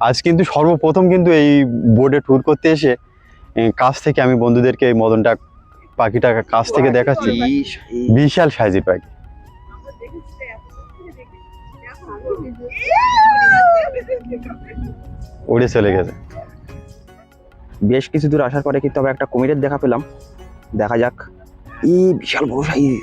আজ কিন্তু সর্বপ্রথম কিন্তু এই বোর্ডে ট্যুর করতে এসে কাছ থেকে আমি বন্ধুদেরকে এই মদনটা পাখিটা কাছ থেকে দেখাচ্ছি। বিশাল সাইজের পাখি। উড়ে চলে গেছে। বেশ কিছু দূর আসার পরে কিন্তু আমরা একটা কুমিরের দেখা পেলাম। দেখা যাক। ই বিশাল বড় সাইজ।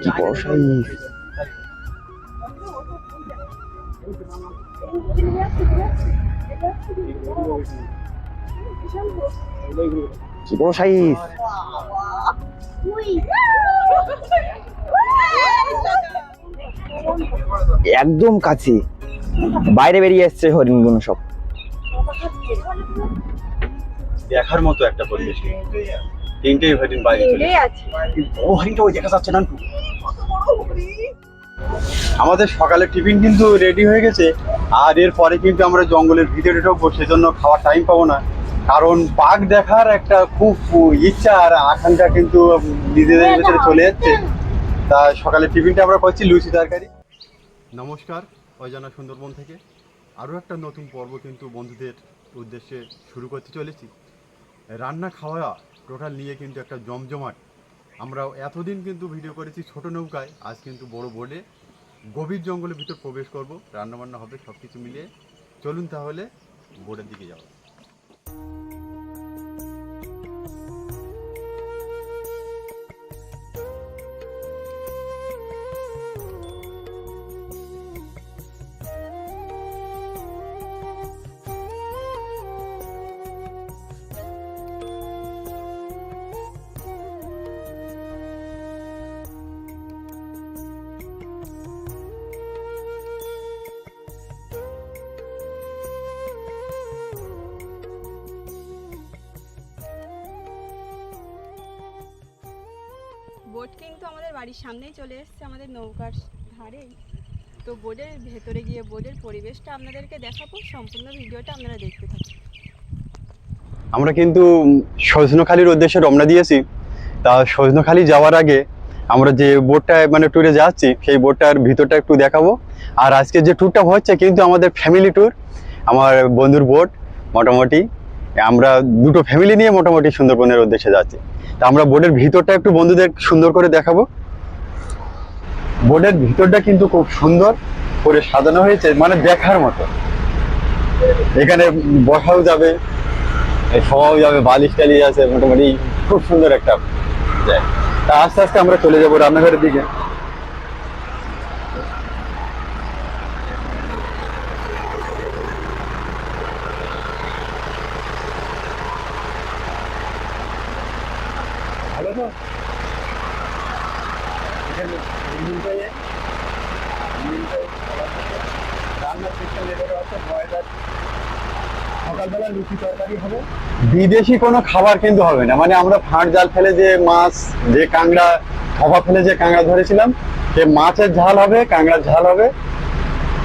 কি সাইজ কি একদম কাছে। বাইরে বেরিয়ে এসছে হরিণগুলো সব। দেখার মতো একটা পরিবেশ তিনটেই হরিণ বাইরে চলে ও হরিণটা ওই দেখা যাচ্ছে না আমাদের সকালে টিফিন কিন্তু রেডি হয়ে গেছে। আর এরপরে কিন্তু আমরা জঙ্গলের ভিতরে ঢুকবো সেজন্য খাওয়ার টাইম পাবো না। কারণ বাঘ দেখার একটা খুব ইচ্ছা আর আকাঙ্ক্ষা কিন্তু নিজেদের ভিতরে চলে যাচ্ছে। তা সকালে টিফিনটা আমরা করছি লুচি তরকারি। নমস্কার অজানা সুন্দরবন থেকে। আরও একটা নতুন পর্ব কিন্তু বন্ধুদের উদ্দেশ্যে শুরু করতে চলেছি। রান্না খাওয়া টোটাল নিয়ে কিন্তু একটা জমজমাট। আমরা এতদিন কিন্তু ভিডিও করেছি ছোট নৌকায়, আজ কিন্তু বড় বোর্ডে গভীর জঙ্গলের ভিতর প্রবেশ করব, রান্নাবান্না হবে সব কিছু মিলিয়ে। চলুন তাহলে বোর্ডের দিকে যাওয়া সামনেই চলে এসেছে আমাদের নৌকার ধারেই। তো বোর্ডের ভেতরে গিয়ে বোর্ডের পরিবেশটা আপনাদেরকে দেখাবো, সম্পূর্ণ ভিডিওটা আপনারা দেখতে থাকুন। আমরা কিন্তু সজনখালির উদ্দেশ্যে রওনা দিয়েছি। তা সজনখালি যাওয়ার আগে আমরা যে বোটটায় মানে ট্যুরে যাচ্ছি, সেই বোটটার ভিতরটা একটু দেখাবো। আর আজকে যে ট্যুরটা হচ্ছে কিন্তু আমাদের ফ্যামিলি ট্যুর আমার বন্ধুর বোট মোটামুটি। আমরা দুটো ফ্যামিলি নিয়ে মোটামুটি সুন্দরবনের উদ্দেশ্যে যাচ্ছি। তা আমরা বোটের ভিতরটা একটু বন্ধুদের সুন্দর করে দেখাবো। বোটের ভিতরটা কিন্তু খুব সুন্দর করে সাজানো হয়েছে মানে দেখার মতো। এখানে বসাও যাবে শোয়াও যাবে, বালিশ টালিশ আছে, মোটামুটি খুব সুন্দর একটা জায়গা। তা আস্তে আস্তে আমরা চলে যাব রান্নাঘরের দিকে ভালো তো এখানে মিলটাই মিলটাই বিদেশি কোনো খাবার কিন্তু হবে না। মানে আমরা ফাঁট জাল ফেলে যে মাছ, যে কাঁকড়া থবা ফেলে যে কাঁকড়া ধরেছিলাম, সে মাছের ঝাল হবে, কাঁকড়ার ঝাল হবে।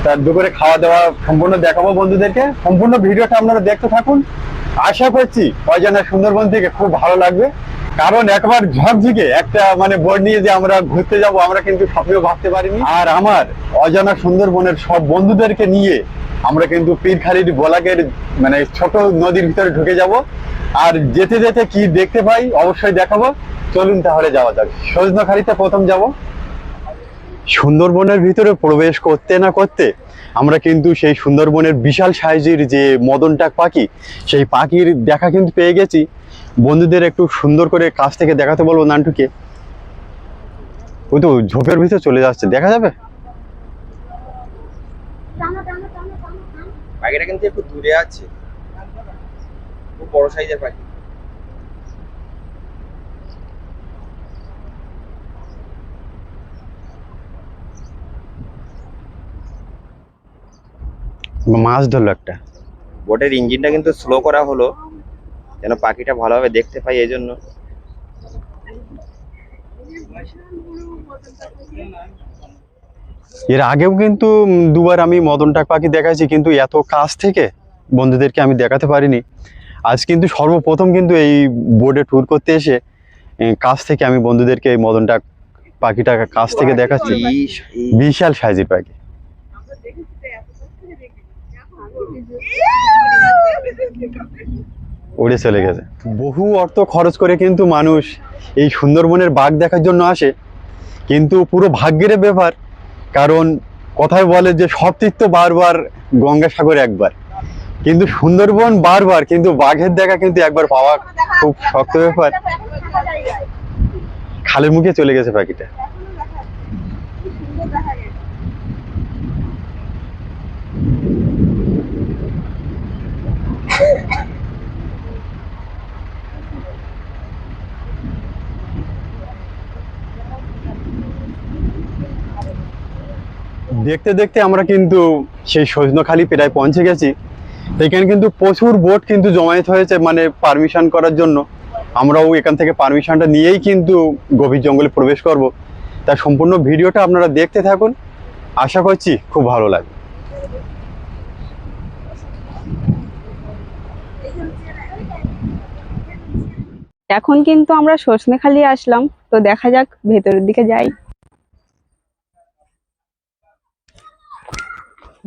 তার দুপুরে খাওয়া দাওয়া সম্পূর্ণ দেখাবো বন্ধুদেরকে। সম্পূর্ণ ভিডিওটা আপনারা দেখতে থাকুন। আশা করছি অজানা সুন্দরবন থেকে খুব ভালো লাগবে। কারণ একবার ঝকঝকে একটা মানে বোর্ড নিয়ে যে আমরা ঘুরতে যাব, আমরা কিন্তু স্বপ্নেও ভাবতে পারিনি। আর আমার অজানা সুন্দরবনের সব বন্ধুদেরকে নিয়ে আমরা কিন্তু পীরখালির বলাকের মানে ছোট নদীর ভিতরে ঢুকে যাব। আর যেতে যেতে কি দেখতে পাই অবশ্যই দেখাবো। চলুন তাহলে যাওয়া যাক। সজনাখালিতে প্রথম যাব। সুন্দরবনের ভিতরে প্রবেশ করতে না করতে আমরা কিন্তু সেই সুন্দরবনের বিশাল সাইজের যে মদনটাক পাখি সেই পাখির দেখা কিন্তু পেয়ে গেছি। বন্ধুদের একটু সুন্দর করে কাছ থেকে দেখাতে বলব নানটুকে। ওই তো ঝোপের ভিতরে চলে যাচ্ছে দেখা যাবে? পাখিটা কিন্তু একটু দূরে আছে। খুব বড় সাইজের পাখি। মাছ ধরলো একটা। বোটের ইঞ্জিনটা কিন্তু স্লো করা হলো যেন পাখিটা ভালোভাবে দেখতে পাই এই জন্য। এর আগেও কিন্তু দুবার আমি মদনটাক পাখি দেখাইছি কিন্তু এত কাছ থেকে বন্ধুদেরকে আমি দেখাতে পারিনি। আজ কিন্তু সর্বপ্রথম কিন্তু এই বোর্ডে ট্যুর করতে এসে কাছ থেকে আমি বন্ধুদেরকে এই মদনটা পাখিটা কাছ থেকে দেখাচ্ছি। বিশাল সাইজের পাখি। উড়ে চলে গেছে। বহু অর্থ খরচ করে কিন্তু মানুষ এই সুন্দরবনের বাঘ দেখার জন্য আসে। কিন্তু পুরো ভাগ্যের ব্যাপার, কারণ কথায় বলে যে সব তীর্থ বারবার গঙ্গাসাগর একবার। কিন্তু সুন্দরবন বারবার, কিন্তু বাঘের দেখা কিন্তু একবার পাওয়া খুব শক্ত ব্যাপার। খালের মুখে চলে গেছে পাখিটা দেখতে দেখতে আমরা কিন্তু সেই সজনখালি প্রায় পৌঁছে গেছি। এখানে কিন্তু প্রচুর বোট কিন্তু জমায়েত হয়েছে মানে পারমিশন করার জন্য। আমরাও এখান থেকে পারমিশনটা নিয়েই কিন্তু গভীর জঙ্গলে প্রবেশ করব। তার সম্পূর্ণ ভিডিওটা আপনারা দেখতে থাকুন। আশা করছি খুব ভালো লাগবে। এখন কিন্তু আমরা সজনেখালি আসলাম, তো দেখা যাক ভেতরের দিকে যাই।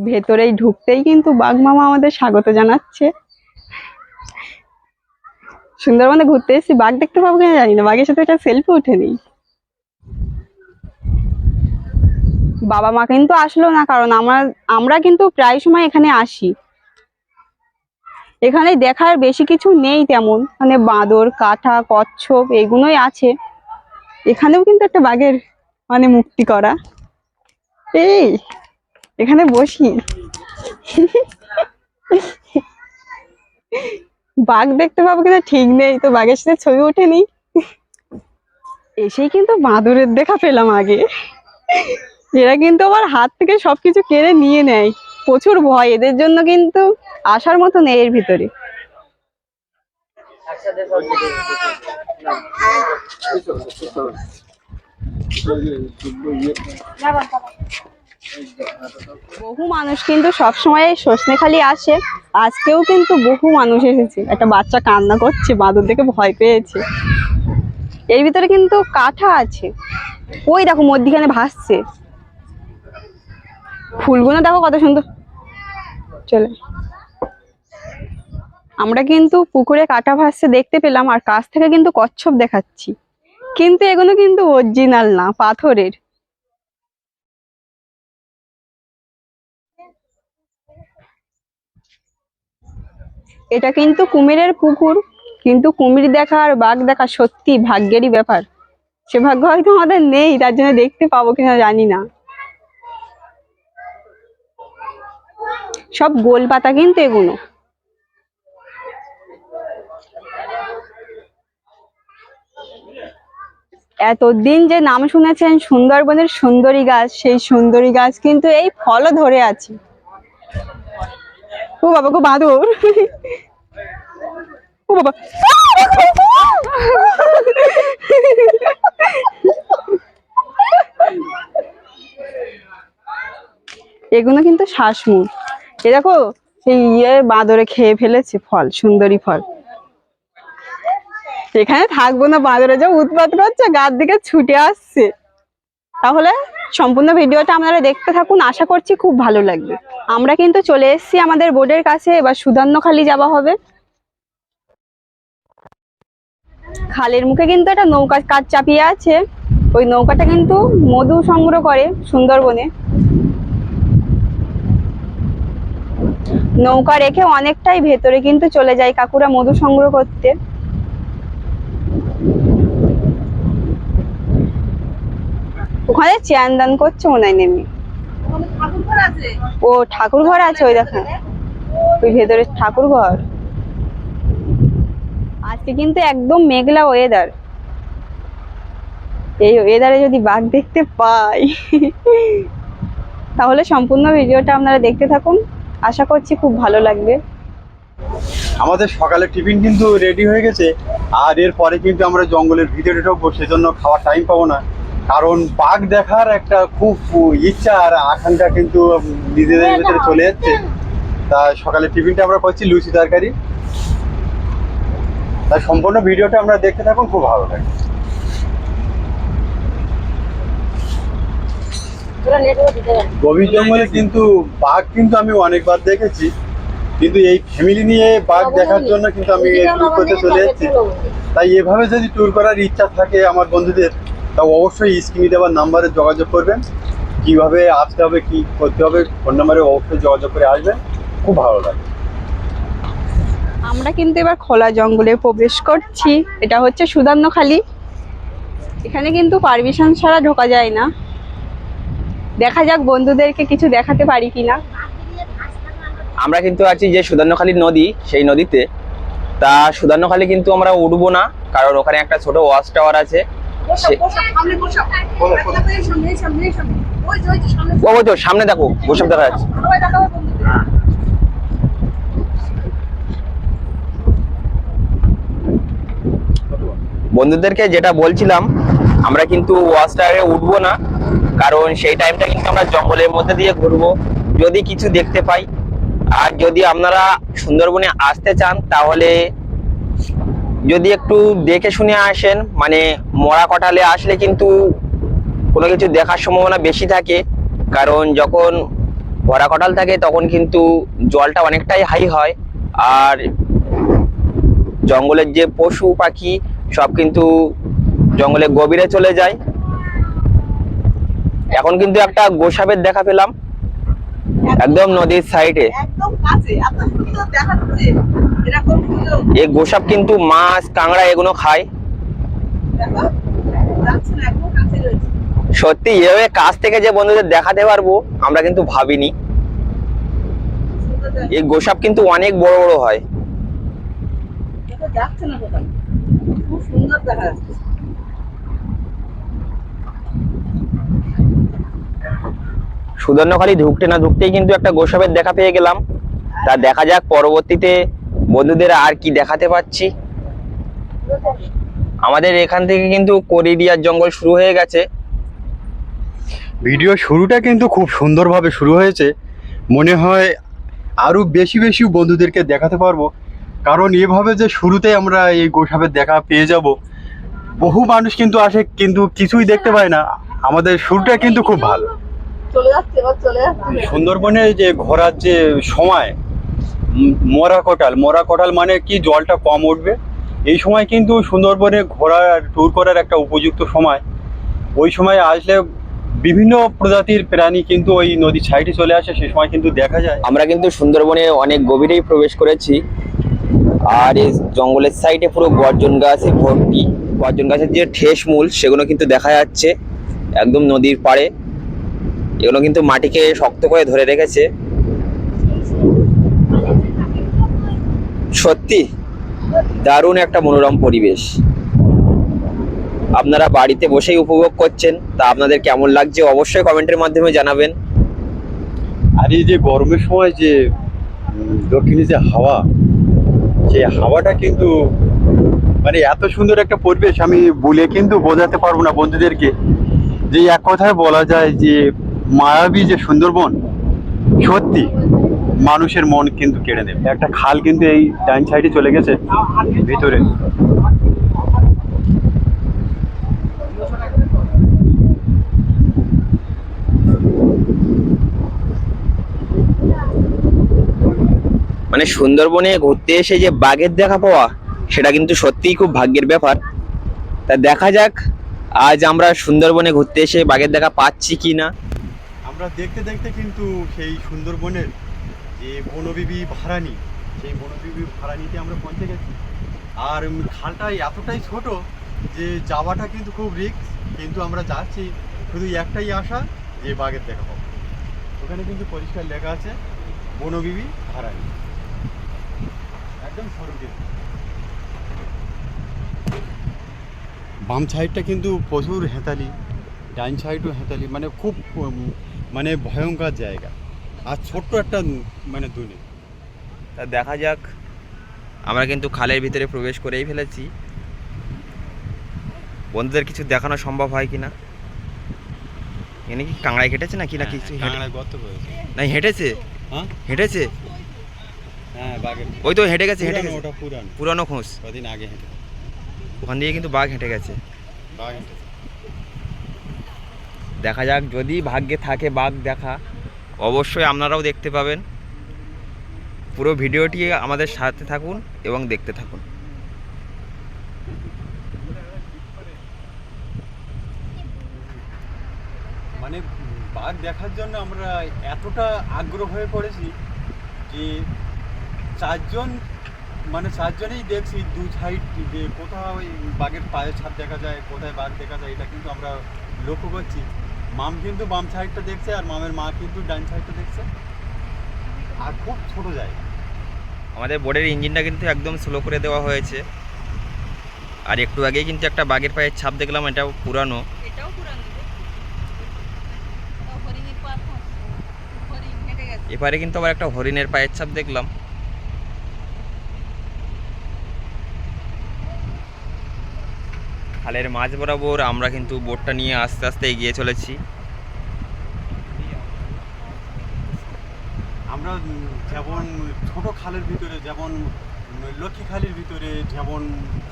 ভেতরেই ঢুকতেই কিন্তু বাঘ মামা আমাদের স্বাগত জানাচ্ছে। সুন্দরবনে ঘুরতে এসেছি বাঘ দেখতে পাবো কিনা জানি না, বাঘের সাথে একটা সেলফি উঠে বাবা মা কিন্তু আসলো না, কারণ আমরা আমরা কিন্তু প্রায় সময় এখানে আসি। এখানে দেখার বেশি কিছু নেই তেমন। মানে বাঁদর কাঁঠা কচ্ছপ এগুলোই আছে। এখানেও কিন্তু একটা বাঘের মানে মুক্তি করা। এই, এখানে বসি। বাঘ দেখতে পাবো কিন্তু ঠিক নেই। তো বাঘের সাথে ছবি ওঠেনি এসেই কিন্তু বাঁদরের দেখা পেলাম আগে। এরা কিন্তু আমার হাত থেকে সবকিছু কেড়ে নিয়ে নেয়। প্রচুর ভয়, এদের জন্য কিন্তু আসার মতো নেই এর ভিতরে। বহু মানুষ কিন্তু সবসময় সজনেখালি আসে, আজকেও কিন্তু বহু মানুষ এসেছে। একটা বাচ্চা কান্না করছে, বাঁদর দেখে ভয় পেয়েছে। এর ভিতরে কিন্তু কাঁঠা আছে। ওই দেখো মধ্যিখানে ভাসছে। ফুলগুলো দেখো কত সুন্দর। চলে। আমরা কিন্তু পুকুরে কাটা ভাসছে দেখতে পেলাম আর কাছ থেকে কিন্তু কচ্ছপ দেখাচ্ছি। কিন্তু এগুলো কিন্তু অরিজিনাল না, পাথরের। এটা কিন্তু কুমিরের পুকুর, কিন্তু কুমির দেখা আর বাঘ দেখা সত্যি ভাগ্যেরই ব্যাপার। সে ভাগ্য হয়তো আমাদের নেই, তার জন্য দেখতে পাবো কিনা জানি না। সব গোল পাতা কিন্তু এগুলো। এতদিন যে নাম শুনেছেন সুন্দরবনের সুন্দরী গাছ, সেই সুন্দরী গাছ কিন্তু এই ফলও ধরে আছে। ও বাবা গো বাঁদর ও বাবা। এগুলো কিন্তু শ্বাসমূল। এ দেখো, সেই ইয়ে বাঁদরে খেয়ে ফেলেছে ফল, সুন্দরী ফল। এখানে থাকব না বাঁদরে, যা উৎপাত করছে, গার দিকে ছুটে আসছে। তাহলে সম্পূর্ণ ভিডিওটা আপনারা দেখতে থাকুন, আশা করছি খুব ভালো লাগবে। আমরা কিন্তু চলে এসেছি আমাদের বোর্ডের কাছে, এবার সুধান্যখালি যাওয়া হবে। খালের মুখে কিন্তু একটা নৌকা কাজ চাপিয়ে আছে। ওই নৌকাটা কিন্তু মধু সংগ্রহ করে সুন্দরবনে। নৌকা রেখে অনেকটাই ভেতরে কিন্তু চলে যায় কাকুরা মধু সংগ্রহ করতে। ওখানে চেয়ান দান করছে হয় নেমে। ও ঠাকুর ঘর আছে ওই দেখো। ওই ভেতরে ঠাকুর ঘর। আজকে কিন্তু একদম মেঘলা ওয়েদার এই ওয়েদারে যদি বাঘ দেখতে পাই। তাহলে সম্পূর্ণ ভিডিওটা আপনারা দেখতে থাকুন। আশা করছি খুব ভালো লাগবে। আমাদের সকালে টিফিন কিন্তু রেডি হয়ে গেছে আর এর এরপরে কিন্তু আমরা জঙ্গলের ভিতরে ঢুকবো সেজন্য খাওয়ার টাইম পাবো না। কারণ বাঘ দেখার একটা খুব ইচ্ছা আর আকাঙ্ক্ষা কিন্তু নিজেদের ভিতরে চলে যাচ্ছে। তা সকালে টিফিনটা আমরা করছি লুচি তরকারি। তাই সম্পূর্ণ ভিডিওটা আমরা দেখতে থাকুন খুব ভালো লাগে গভীর জঙ্গলে কিন্তু বাঘ কিন্তু আমি অনেকবার দেখেছি। কিন্তু এই ফ্যামিলি নিয়ে বাঘ দেখার জন্য কিন্তু আমি ট্যুর করতে চলে এসেছি। তাই এভাবে যদি ট্যুর করার ইচ্ছা থাকে আমার বন্ধুদের তা অবশ্যই স্ক্রিনে দেওয়ার নাম্বারে যোগাযোগ করবেন। কীভাবে আসতে হবে, কি করতে হবে ফোন নাম্বারে অবশ্যই যোগাযোগ করে আসবেন। খুব ভালো লাগে আমরা কিন্তু এবার খোলা জঙ্গলে প্রবেশ করছি। এটা হচ্ছে সুদান্নখালি। এখানে কিন্তু পারমিশন ছাড়া ঢোকা যায় না। দেখা যাক বন্ধুদেরকে কিছু দেখাতে পারি কিনা। আমরা কিন্তু আছি যে সুধান্যখালী নদী, সেই নদীতে। তা সুধান্যখালী কিন্তু আমরা উঠবো না, কারণ ওখানে একটা ছোট ওয়াচ টাওয়ার আছে। সামনে দেখো গোসব দেখা যাচ্ছে। বন্ধুদেরকে যেটা বলছিলাম, আমরা কিন্তু ওয়াচ টাওয়ারে উঠবো না কারণ সেই টাইমটা কিন্তু আমরা জঙ্গলের মধ্যে দিয়ে ঘুরবো, যদি কিছু দেখতে পাই। আর যদি আপনারা সুন্দরবনে আসতে চান, তাহলে যদি একটু দেখে শুনে আসেন মানে মরা কটালে আসলে কিন্তু কোনো কিছু দেখার সম্ভাবনা বেশি থাকে। কারণ যখন ভরা কটাল থাকে, তখন কিন্তু জলটা অনেকটাই হাই হয়। আর জঙ্গলের যে পশু পাখি, সব কিন্তু জঙ্গলের গভীরে চলে যায়। এখন কিন্তু একটা গোসাপের দেখা পেলাম। একদম নদীর সাইডে। এই গোসাপ কিন্তু মাছ কাঁকড়া এগুলো খায়। সত্যি এভাবে কাছ থেকে যে বন্ধুদের দেখাতে পারব আমরা কিন্তু ভাবিনি। এই গোসাপ কিন্তু অনেক বড় বড় হয়। খুব সুন্দর দেখা যাচ্ছে। সুদর্ণখালি ঢুকতে না ঢুকতেই কিন্তু একটা গোসাপের দেখা পেয়ে গেলাম। তা দেখা যাক পরবর্তীতে বন্ধুদের আর কি দেখাতে পাচ্ছি। আমাদের এখান থেকে কিন্তু কোরিডিয়ার জঙ্গল শুরু হয়ে গেছে। ভিডিও শুরুটা কিন্তু খুব সুন্দরভাবে শুরু হয়েছে। মনে হয় আরও বেশি বেশি বন্ধুদেরকে দেখাতে পারব। কারণ এভাবে যে শুরুতে আমরা এই গোসাপের দেখা পেয়ে যাব, বহু মানুষ কিন্তু আসে কিন্তু কিছুই দেখতে পায় না। আমাদের শুরুটা কিন্তু খুব ভালো। চলে যাচ্ছে এবার চলে যাচ্ছে। সুন্দরবনে যে ঘোরার যে সময় মরা কোটাল মরা কোটাল মানে কি? জলটা কম উঠবে। এই সময় কিন্তু সুন্দরবনে ঘোরার ট্যুর করার একটা উপযুক্ত সময়। ওই সময় আসলে বিভিন্ন প্রজাতির প্রাণী কিন্তু ওই নদীর সাইডে চলে আসে সে সময় কিন্তু দেখা যায়। আমরা কিন্তু সুন্দরবনে অনেক গভীরেই প্রবেশ করেছি। আর এই জঙ্গলের সাইডে পুরো গর্জন গাছে ভর্তি। গর্জন গাছের যে ঠেস মূল সেগুলো কিন্তু দেখা যাচ্ছে। একদম নদীর পাড়ে। এগুলো কিন্তু মাটিকে শক্ত করে ধরে রেখেছে। সত্যি? দারুণ একটা মনোরম পরিবেশ। আপনারা বাড়িতে বসেই উপভোগ করছেন, তা আপনাদের কেমন লাগছে অবশ্যই কমেন্টের মাধ্যমে জানাবেন। আর এই যে গরমের সময় যে দক্ষিণে যে হাওয়া, সেই হাওয়াটা কিন্তু মানে এত সুন্দর একটা পরিবেশ আমি বলে কিন্তু বোঝাতে পারব না বন্ধুদেরকে। যে এক কথায় বলা যায় যে মায়াবী যে সুন্দরবন, সত্যি মানুষের মন কিন্তু কেড়ে নেবে। একটা খাল কিন্তু এই ডাইন সাইডে চলে গেছে, ভিতরে। মানে সুন্দরবনে ঘুরতে এসে যে বাঘের দেখা পাওয়া, সেটা কিন্তু সত্যিই খুব ভাগ্যের ব্যাপার। তা দেখা যাক, আজ আমরা সুন্দরবনে ঘুরতে এসে বাঘের দেখা পাচ্ছি কি না আমরা দেখতে দেখতে কিন্তু সেই সুন্দরবনের যে বনবিবি ভাড়ানি সেই বনবিবি ভাড়ানিতে আমরা পৌঁছে গেছি। আর খালটা এতটাই ছোট যে যাওয়াটা কিন্তু খুব রিস্ক কিন্তু আমরা যাচ্ছি শুধু একটাই আশা যে বাঘের দেখা পাবো ওখানে কিন্তু পরিষ্কার লেখা আছে, বনবিবি ভাড়ানি একদম সড়কের বাম সাইডটা কিন্তু প্রচুর হেতালি ডাইন সাইডও হেতালি মানে খুব মানে ভয়ঙ্কর জায়গা। আর ছোট্ট একটা মানে দুনে। তা দেখা যাক। আমরা কিন্তু খালের ভিতরে প্রবেশ করেই ফেলেছি। বন্ধুদের কিছু দেখানো সম্ভব হয় কিনা? এখানে কি কাংড়ায় হেঁটেছে নাকি না কিছু হেঁটে- কাঁকড়ায় গর্ত করেছে। না হেঁটেছে? হ্যাঁ? হেঁটেছে? হ্যাঁ ওই তো হেঁটে গেছে হেঁটে গেছে। ওটা পুরানো। পুরানো খোঁজ। কদিন আগে হেঁটে। ওখান দিয়ে কিন্তু বাঘ হেঁটে গেছে। বাঘ হেঁটেছে দেখা যাক, যদি ভাগ্যে থাকে বাঘ দেখা। অবশ্যই আপনারাও দেখতে পাবেন। পুরো ভিডিওটি আমাদের সাথে থাকুন এবং দেখতে থাকুন। মানে বাঘ দেখার জন্য আমরা এতটা আগ্রহ হয়ে পড়েছি যে চারজন মানে চারজনেই দেখছি দু সাইড যে কোথাও বাঘের পায়ের ছাপ দেখা যায়, কোথায় বাঘ দেখা যায়, এটা কিন্তু আমরা লক্ষ্য করছি। মাম কিন্তু বাম সাইডটা দেখছে আর মামের মা কিন্তু ডান সাইডটা দেখছে। আর খুব ছোট জায়গা। আমাদের বোর্ডের ইঞ্জিনটা কিন্তু একদম স্লো করে দেওয়া হয়েছে। আর একটু আগেই কিন্তু একটা বাঘের পায়ের ছাপ দেখলাম এটা পুরানো। এটাও পুরানো এপারে কিন্তু আবার একটা হরিণের পায়ের ছাপ দেখলাম। খালের মাঝ বরাবর আমরা কিন্তু বোটটা নিয়ে আস্তে আস্তে এগিয়ে চলেছি। আমরা যেমন ছোট খালের ভিতরে, যেমন লক্ষ্মী খালির ভিতরে, যেমন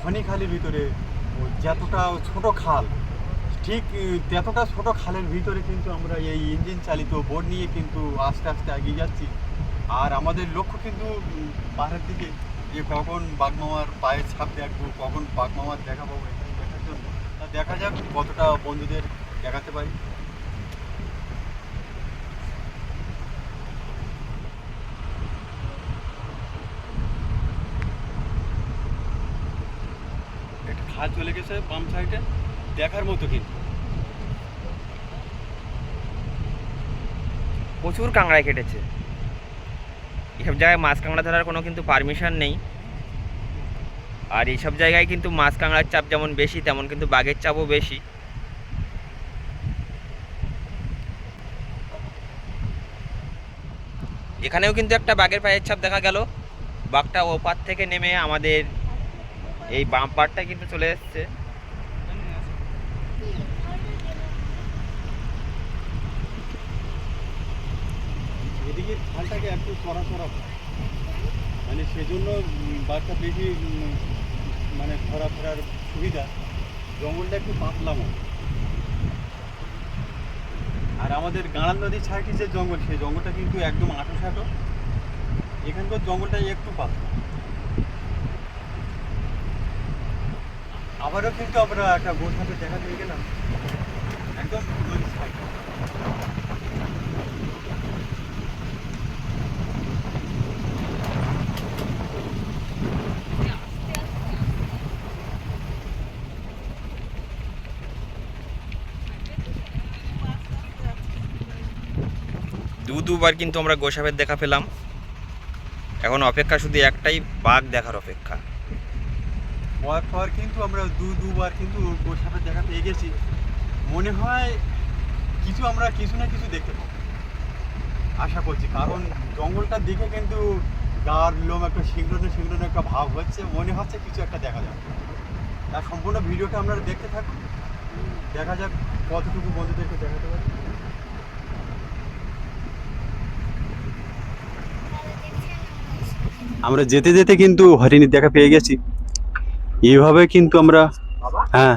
খনি খালির ভিতরে, যতটা ছোট খাল, ঠিক ততটা ছোট খালের ভিতরে কিন্তু আমরা এই ইঞ্জিন চালিত বোট নিয়ে কিন্তু আস্তে আস্তে এগিয়ে যাচ্ছি। আর আমাদের লক্ষ্য কিন্তু পাহাড়ের দিকে, যে কখন বাগমামার পায়ের ছাপ দেখব, কখন বাগমামার দেখা পাবো এটাই দেখার জন্য তা দেখা যাক কতটা বন্ধুদের দেখাতে পারি। খাল চলে গেছে বাম সাইডে, দেখার মতো কিন্তু। প্রচুর কাঁকড়ায় কেটেছে এসব জায়গায় মাছ কাঁকড়া ধরার কোনো কিন্তু পারমিশন নেই। আর এইসব জায়গায় কিন্তু মাছ কাঁকড়ার চাপ যেমন বেশি, তেমন কিন্তু বাঘের চাপও বেশি। এখানেও কিন্তু একটা বাঘের পায়ের ছাপ দেখা গেল। বাঘটা ওপার থেকে নেমে আমাদের এই বাম কিন্তু চলে এসছে। এদিকে খালটাকে একটু চড়া চড়া মানে সেজন্য বাঘটা বেশি মানে ঘোরাফেরার সুবিধা। জঙ্গলটা একটু পাতলা মতো আর আমাদের গাঁড়াল নদীর সাইডে যে জঙ্গল? সেই জঙ্গলটা কিন্তু একদম আঁটো সাঁটো এখানকার জঙ্গলটা একটু পাতলা। আবারও কিন্তু আমরা একটা গোঠাতে দেখা দিয়ে গেলাম। একদম নদীর দুবার কিন্তু আমরা গোসাপের দেখা পেলাম। এখন অপেক্ষা শুধু একটাই বাঘ দেখার অপেক্ষা। পর পর কিন্তু আমরা দু, দুবার কিন্তু সাথে দেখা পেয়ে গেছি। মনে হয় কিছু আমরা কিছু না কিছু দেখতে পাবো। আশা করছি, কারণ জঙ্গলটা দেখে কিন্তু গার লোম একটা শিংড়নে শিংড়নে একটা ভাব হচ্ছে। মনে হচ্ছে কিছু একটা দেখা যাবে। তার সম্পূর্ণ ভিডিওটা আমরা দেখতে থাকুন। দেখা যাক কতটুকু বন্ধুদেরকে দেখাতে পারি। আমরা যেতে যেতে কিন্তু হরিণীর দেখা পেয়ে গেছি। এইভাবে কিন্তু আমরা হ্যাঁ।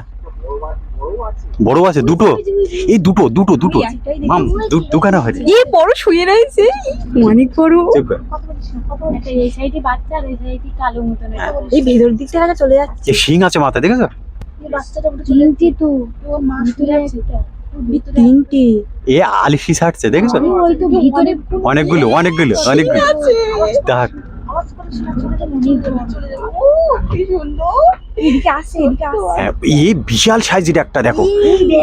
বড় আছে দুটো। এই দুটো দুটো দুটো। মাম দুখানা হয়েছে এই বড় শুয়ে রয়েছে। অনেক বড়। এই সাইডে বাচ্চা আর এই সাইডে কালো মতন এই ভেতর দিক থেকে চলে যাচ্ছে। এই শিং আছে মাথা দেখেছ? তিনটি তো। ওর মা শুয়ে আছে তিনটে। এ আলিশি ছাড়ছে দেখেছ? তো ভিতরে অনেকগুলো অনেকগুলো অনেকগুলো। দেখ। এই বিশাল সাইজের একটা দেখো।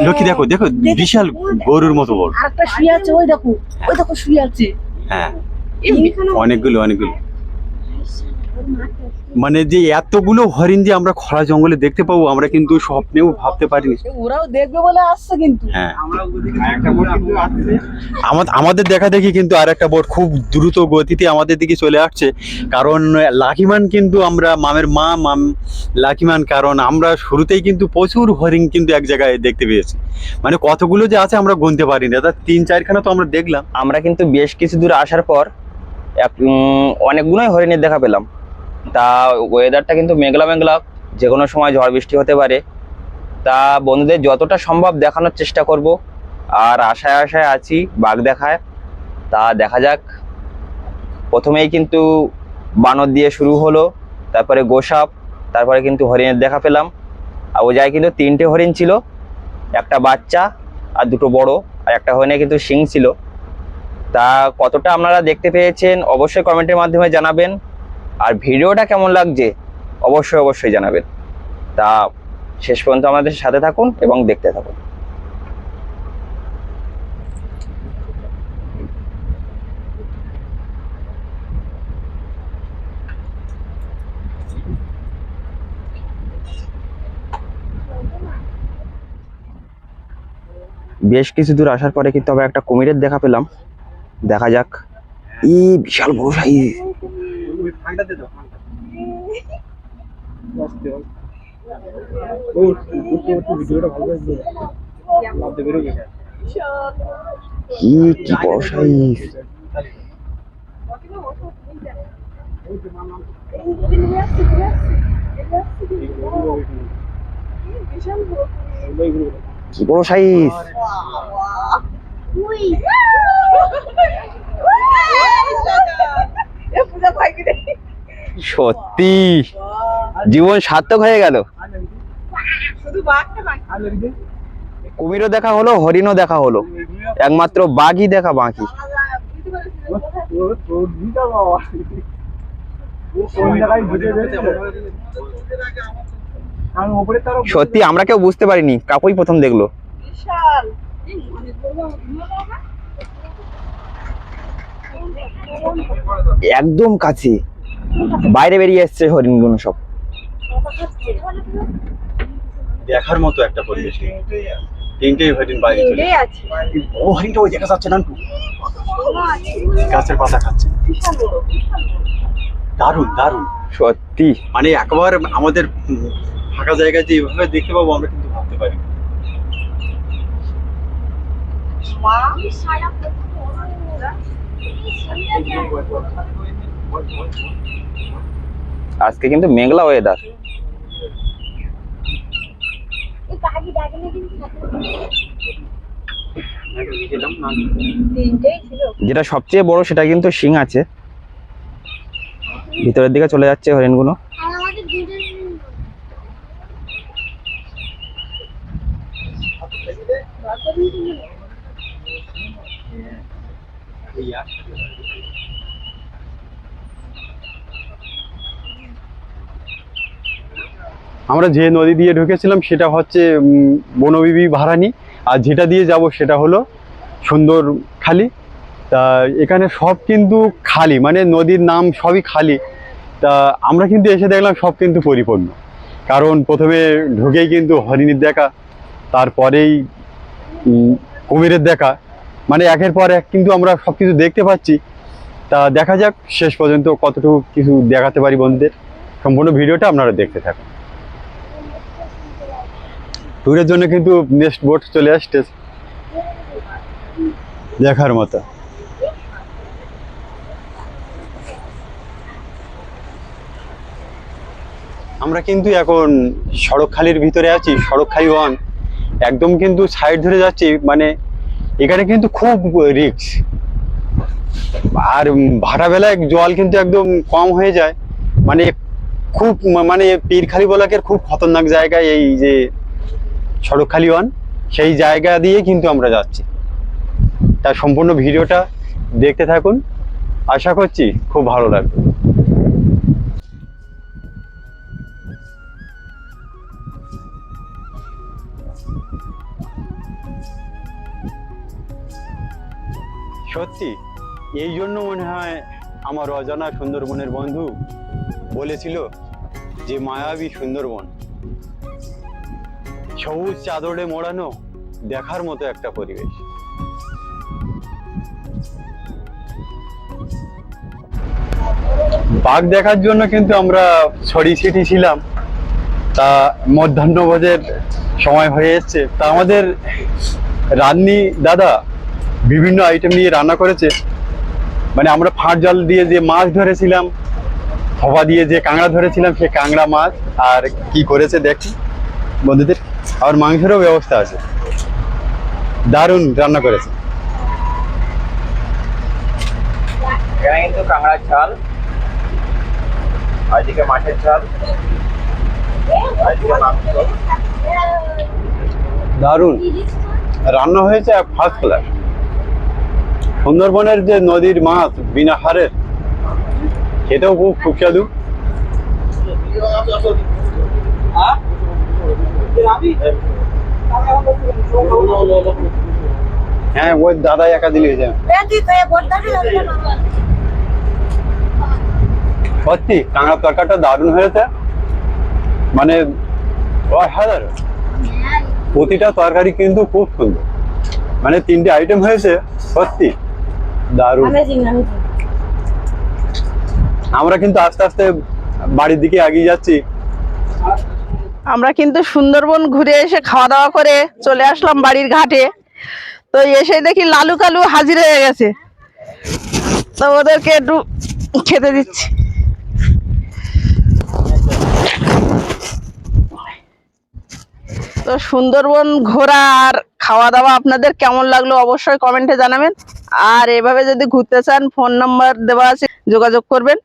লক্ষ্মী দেখো দেখো বিশাল গরুর মতো বড়। একটা শুয়ে আছে ওই দেখো ওই দেখো শুয়ে আছে। হ্যাঁ। অনেকগুলো অনেকগুলো। মানে যে এতগুলো হরিণ যে আমরা খরা জঙ্গলে দেখতে পাবো আমরা কিন্তু স্বপ্নেও ভাবতে পারিনি। ওরাও দেখবে বলে আসছে কিন্তু। হ্যাঁ। আমা- আমাদের দেখা দেখি কিন্তু আর একটা বোট খুব দ্রুত গতিতে আমাদের দিকে চলে আসছে। কারণ লাকিমান কিন্তু আমরা মামের মা মাম লাকিমান কারণ আমরা শুরুতেই কিন্তু প্রচুর হরিণ কিন্তু এক জায়গায় দেখতে পেয়েছি। মানে কতগুলো যে আছে আমরা গুনতে পারি না তা তিন চারখানা তো আমরা দেখলাম। আমরা কিন্তু বেশ কিছু দূর আসার পর এক অনেকগুলোই হরিণের দেখা পেলাম। তা ওয়েদারটা কিন্তু মেঘলা মেঘলা যে কোনো সময় ঝড় বৃষ্টি হতে পারে। তা বন্ধুদের যতটা সম্ভব দেখানোর চেষ্টা করব। আর আশায় আশায় আছি, বাঘ দেখায়। তা দেখা যাক। প্রথমেই কিন্তু বানর দিয়ে শুরু হলো, তারপরে গোসাপ, তারপরে কিন্তু হরিণের দেখা পেলাম। আর ও যায় কিন্তু তিনটে হরিণ ছিল, একটা বাচ্চা আর দুটো বড়, আর একটা হরিণে কিন্তু শিং ছিল। তা কতটা আপনারা দেখতে পেয়েছেন, অবশ্যই কমেন্টের মাধ্যমে জানাবেন। আর ভিডিওটা কেমন লাগছে অবশ্যই অবশ্যই জানাবেন। তা শেষ পর্যন্ত আমাদের সাথে থাকুন এবং দেখতে থাকুন। বেশ কিছু দূর আসার পরে কিন্তু আবার একটা কুমিরের দেখা পেলাম। দেখা যাক। ই, বিশাল বড় সাইজ। দাও ফাঁকটা আস্তে আস্তে। ও ভিডিওটা ভালো দিও। কি কি বড় সাইজ? কি বড় সাইজ সত্যি? জীবন সার্থক হয়ে গেল। কুমিরও দেখা হলো হরিণও দেখা হলো। একমাত্র বাঘই দেখা বাকি। সত্যি আমরা কেউ বুঝতে পারিনি। কাকুই প্রথম দেখল। একদম কাছে। বাইরে বেরিয়ে এসছে হরিণগুলো সব। দেখার মতো একটা পরিবেশ তিনটেই হরিণ বাইরে চলে আছে ও হরিণটা ওই দেখা যাচ্ছে না গাছের পাতা খাচ্ছে। দারুণ দারুণ। সত্যি। মানে একবার আমাদের ফাঁকা জায়গায় যে এইভাবে দেখতে পাবো আমরা কিন্তু ভাবতে পারি। না। আজকে কিন্তু মেঘলা ওয়েদার যেটা সবচেয়ে বড় সেটা কিন্তু শিং আছে। ভিতরের দিকে চলে যাচ্ছে হরিণগুলো। আমরা যে নদী দিয়ে ঢুকেছিলাম সেটা হচ্ছে বনবিবি ভাড়ানি আর যেটা দিয়ে যাব সেটা হলো সুন্দর খালি তা এখানে সব কিন্তু খালি মানে নদীর নাম সবই খালি। তা আমরা কিন্তু এসে দেখলাম সব কিন্তু পরিপূর্ণ। কারণ প্রথমে ঢুকেই কিন্তু হরিণীর দেখা, তারপরেই কুমিরের দেখা। মানে একের পর এক কিন্তু আমরা সব কিছু দেখতে পাচ্ছি। তা দেখা যাক শেষ পর্যন্ত কতটুকু কিছু দেখাতে পারি বন্ধুদের। সম্পূর্ণ ভিডিওটা আপনারা দেখতে থাকুন। ট্যুরের জন্য কিন্তু নেক্সট বোট চলে আসছে। দেখার মতো। আমরা কিন্তু এখন সড়কখালির ভিতরে আছি। সড়কখালি ওয়ান। একদম কিন্তু সাইড ধরে যাচ্ছি। মানে এখানে কিন্তু খুব রিক্স আর, উম, ভাটাবেলায় জল কিন্তু একদম কম হয়ে যায়। মানে খুব মানে পীরখালি বলাকের খুব খতরনাক জায়গায় এই যে সড়কখালি ওয়ান সেই জায়গা দিয়ে কিন্তু আমরা যাচ্ছি। তার সম্পূর্ণ ভিডিওটা দেখতে থাকুন। আশা করছি খুব ভালো লাগবে। সত্যি, এই জন্য মনে হয় আমার অজানা সুন্দরবনের বন্ধু বলেছিল যে, মায়াবী সুন্দরবন, সবুজ চাদরে মোড়ানো দেখার মতো একটা পরিবেশ। বাঘ দেখার জন্য কিন্তু আমরা ছড়ি ছিটি ছিলাম। তা মধ্যাহ্নভোজের সময় হয়ে এসছে। তা আমাদের রান্নি দাদা বিভিন্ন আইটেম নিয়ে রান্না করেছে। মানে আমরা ফাঁট জাল দিয়ে যে মাছ ধরেছিলাম হবা দিয়ে যে কাঁকড়া ধরেছিলাম সে কাঁকড়া মাছ আর কি করেছে দেখি। বন্ধুদের আর মাংসেরও ব্যবস্থা আছে। দারুণ রান্না করেছে। এখানে কিন্তু কাঁকড়ার ঝাল মাছের দারুণ। রান্না হয়েছে ফার্স্ট ক্লাস সুন্দরবনের যে নদীর মাছ বিনা হারের সেটাও খুব সুস্বাদু। হ্যাঁ ওই দাদা একা দিলে সত্যি, কাঁকড়ার তরকারিটা দারুণ হয়েছে। মানে অসাধারণ। প্রতিটা তরকারি কিন্তু খুব সুন্দর। মানে তিনটে আইটেম হয়েছে, সত্যি। দারুণ। আমরা কিন্তু আস্তে আস্তে বাড়ির দিকে এগিয়ে যাচ্ছি। আমরা কিন্তু সুন্দরবন ঘুরে এসে খাওয়া দাওয়া করে চলে আসলাম বাড়ির ঘাটে। তো এসে দেখি লালু কালু হাজির হয়ে গেছে। তো ওদেরকে একটু খেতে দিচ্ছি। তো সুন্দরবন ঘোরা আর খাওয়া দাওয়া আপনাদের কেমন লাগল অবশ্যই কমেন্টে জানাবেন। আর এভাবে যদি ঘুরতে চান ফোন নাম্বার দেওয়া আছে, যোগাযোগ করবেন।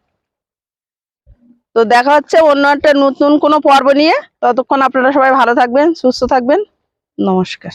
তো দেখা হচ্ছে অন্য একটা নতুন কোনো পর্ব নিয়ে। ততক্ষণ আপনারা সবাই ভালো থাকবেন, সুস্থ থাকবেন। নমস্কার।